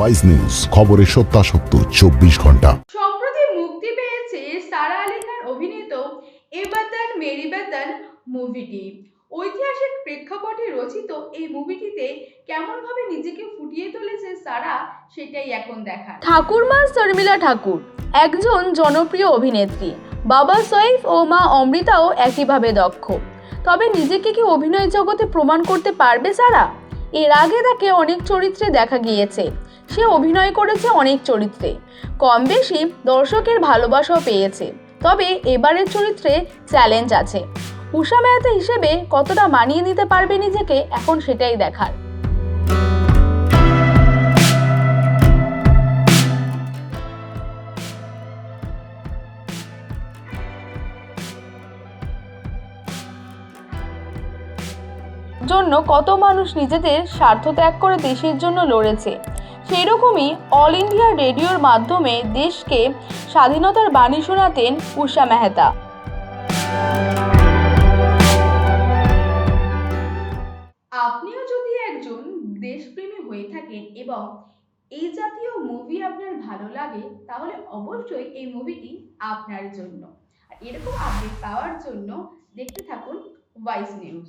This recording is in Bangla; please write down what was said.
ওয়াইজ নিউজ খবরের সত্যাসত্য চব্বিশ ঘণ্টা। সম্প্রতি মুক্তি পেয়েছে সারা আলী খান অভিনীত এ বাতান মেরি বাতান মুভিটি। ঐতিহাসিক প্রেক্ষাপটে রচিত এই মুভিটিতে কেমনভাবে নিজেকে ফুটিয়ে তুলেছে সারা সেটাই এখন দেখার। ঠাকুরমা শর্মিলা ঠাকুর একজন জনপ্রিয় অভিনেত্রী। বাবা সৈফ ও মা অমৃতাও একইভাবে দক্ষ। তবে নিজেকে কি অভিনয় জগতে প্রমাণ করতে পারবে সারা? এর আগে তাকে অনেক চরিত্রে দেখা গিয়েছে। সে অভিনয় করেছে অনেক চরিত্রে। কম বেশি দর্শকের ভালোবাসাও পেয়েছে। তবে এবারের চরিত্রে চ্যালেঞ্জ আছে। উষা মেহতা হিসেবে কতটা মানিয়ে নিতে পারবে নিজেকে এখন সেটাই দেখার। জন্য কত মানুষ নিজেদের স্বার্থ ত্যাগ করে দেশের জন্য লড়েছে। সেই রকমই অল ইন্ডিয়া রেডিওর মাধ্যমে দেশকে স্বাধীনতার বাণী শোনাতেন উষা মেহতা। আপনিও যদি একজন দেশপ্রেমী হয়ে থাকেন এবং এই জাতীয় মুভি আপনার ভালো লাগে, তাহলে অবশ্যই এই মুভিটি আপনার জন্য। এরকম আপডেট পাওয়ার জন্য দেখতে থাকুন ওয়াইস নিউজ